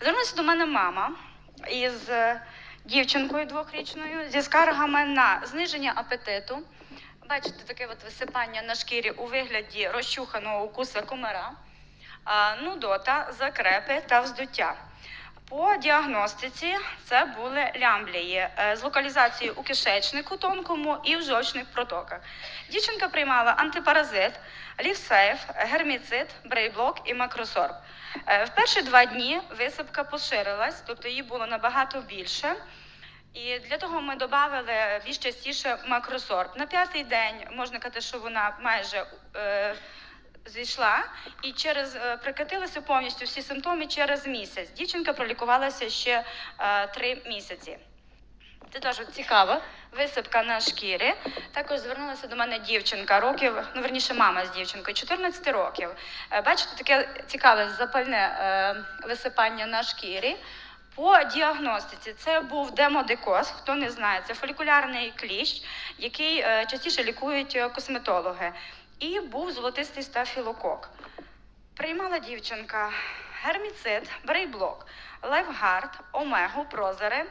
Звернулася до мене мама із е, дівчинкою двохрічною зі скаргами на зниження апетиту. Бачите, таке от висипання на шкірі у вигляді розчуханого укуса комара, нудота, закрепи та вздуття. По діагностиці це були лямблії е, з локалізацією у кишечнику тонкому і в жовчних протоках. Дівчинка приймала антипаразит, лівсейф, герміцид, брейблок і макросорб. Е, В перші два дні висипка поширилась, тобто її було набагато більше. І для того ми додали більш частіше макросорб. На п'ятий день можна казати, що вона майже е, зійшла і через е, прикатилися повністю всі симптоми через місяць. Дівчинка пролікувалася ще е, три місяці. Це теж цікаво. Висипка на шкірі. Також звернулася до мене дівчинка років, ну верніше, мама з дівчинкою, 14 років. Е, Бачите, таке цікаве запальне висипання на шкірі. По діагностиці це був демодикоз, хто не знає, це фолікулярний кліщ, який частіше лікують косметологи. І був золотистий стафілокок. Приймала дівчинка герміцид, брейблок, лайфгард, омегу, прозери,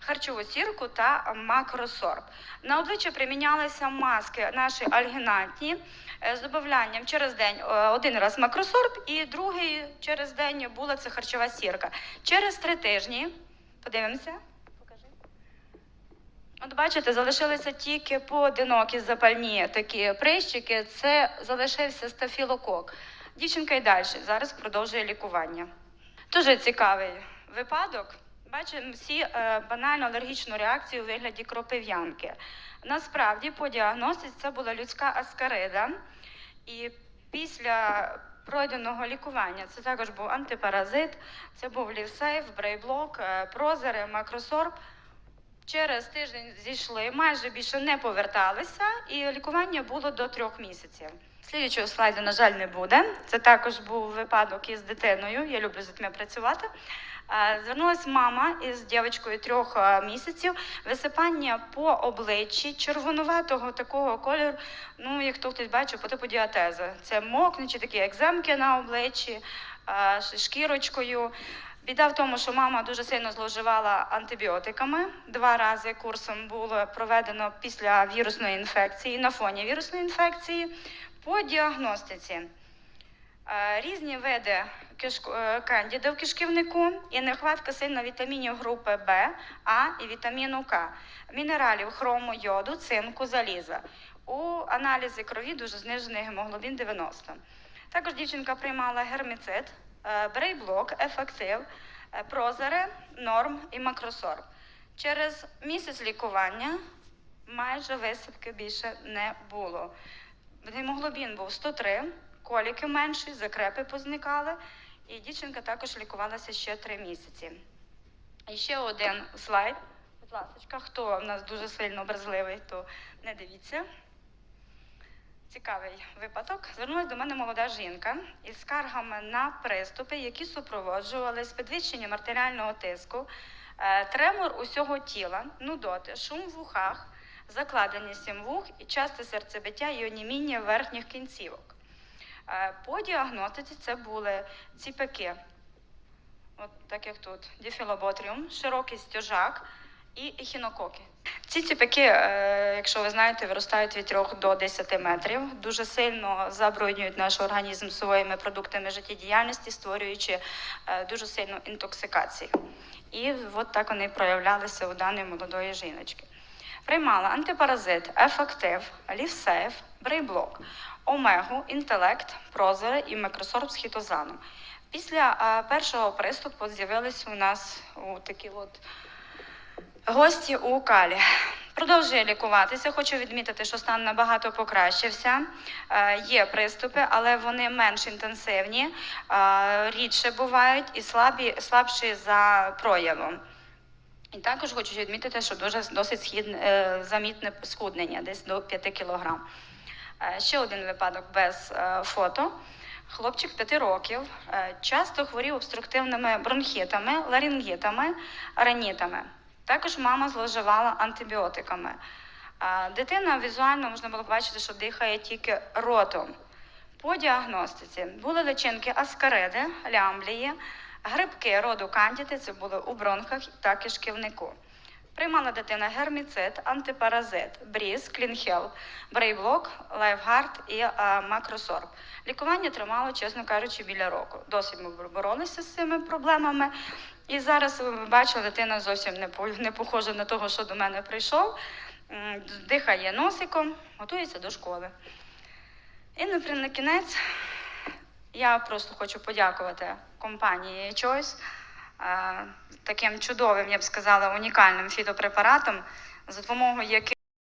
харчову сірку та макросорб. На обличчя примінялися маски наші альгінатні е, з додаванням через день е, один раз макросорб і другий через день була це харчова сірка. Через три тижні, подивимося. От бачите, залишилися тільки поодинокі запальні такі прищики. Це залишився стафілокок. Дівчинка й далі зараз продовжує лікування. Дуже цікавий випадок. Бачимо всі е, банально алергічну реакцію у вигляді кропив'янки. Насправді, по діагностиці це була людська аскарида. І після пройденого лікування це також був антипаразит, це був лівсейф, брейблок, е, прозери, макросорб. Через тиждень зійшли, майже більше не поверталися, і лікування було до трьох місяців. Слідчого слайду, на жаль, не буде. Це також був випадок із дитиною. Я люблю з дітьми працювати. Е, Звернулася мама із дівчинкою трьох е, місяців. Висипання по обличчі червонуватого такого кольору. Ну, як хто хтось бачив, по типу діатези. Це мокнучі такі екземки на обличчі, е, шкірочкою. Біда в тому, що мама дуже сильно зловживала антибіотиками. Два рази курсом було проведено після вірусної інфекції, на фоні вірусної інфекції. По діагностиці е, різні види е, в кишківнику і нехватка сильно вітамінів групи Б, А і вітаміну К, мінералів хрому, йоду, цинку, заліза. У аналізі крові дуже знижений гемоглобін 90. Також дівчинка приймала герміцид, брейблок, ефектив, е, прозери, норм і макросорб. Через місяць лікування майже висипки більше не було. Гемоглобін був 103, коліки менші, закрепи позникали, і дівчинка також лікувалася ще 3 місяці. І ще один слайд. Будь ласка, хто в нас дуже сильно образливий, то не дивіться. Цікавий випадок. Звернулася до мене молода жінка із скаргами на приступи, які супроводжувались підвищенням артеріального тиску, е, тремор усього тіла, нудоти, шум в вухах, закладеність сім вух і часте серцебиття і оніміння верхніх кінцівок. Е, По діагностиці це були ціпаки, от так як тут, діфілоботріум, широкий стяжак і ехінококи. Ці ціпаки, е, якщо ви знаєте, виростають від 3 до 10 метрів, дуже сильно забруднюють наш організм своїми продуктами життєдіяльності, створюючи е, дуже сильну інтоксикацію. І от так вони проявлялися у даної молодої жіночки. Приймала антипаразит, ефектив, лівсейф, брейблок, омегу, інтелект, прозори і микросорб з хітозаном. Після е, першого приступу з'явились у нас у такі от гості у Калі. Продовжує лікуватися. Хочу відмітити, що стан набагато покращився. Е, Є приступи, але вони менш інтенсивні, е, рідше бувають і слабі, слабші за проявом. І також хочу відмітити, що дуже досить схід, е, замітне схуднення, десь до 5 кг. Ще один випадок без фото. Хлопчик 5 років часто хворів обструктивними бронхітами, ларингітами, ранітами. Також мама зловживала антибіотиками. Дитина візуально можна було бачити, що дихає тільки ротом. По діагностиці були личинки аскариди, лямблії, Грибки роду кандіди це були у бронхах та кишківнику. Приймала дитина герміцид, антипаразит, бріз, клінхел, брейблок, лайфгард і е, макросорб. Лікування тримало, чесно кажучи, біля року. Досить ми боролися з цими проблемами. І зараз ви бачили, дитина зовсім не, похожа на того, що до мене прийшов. Дихає носиком, готується до школи. І на кінець я просто хочу подякувати компанії Choice е, таким чудовим, я б сказала, унікальним фітопрепаратом, за допомогою яких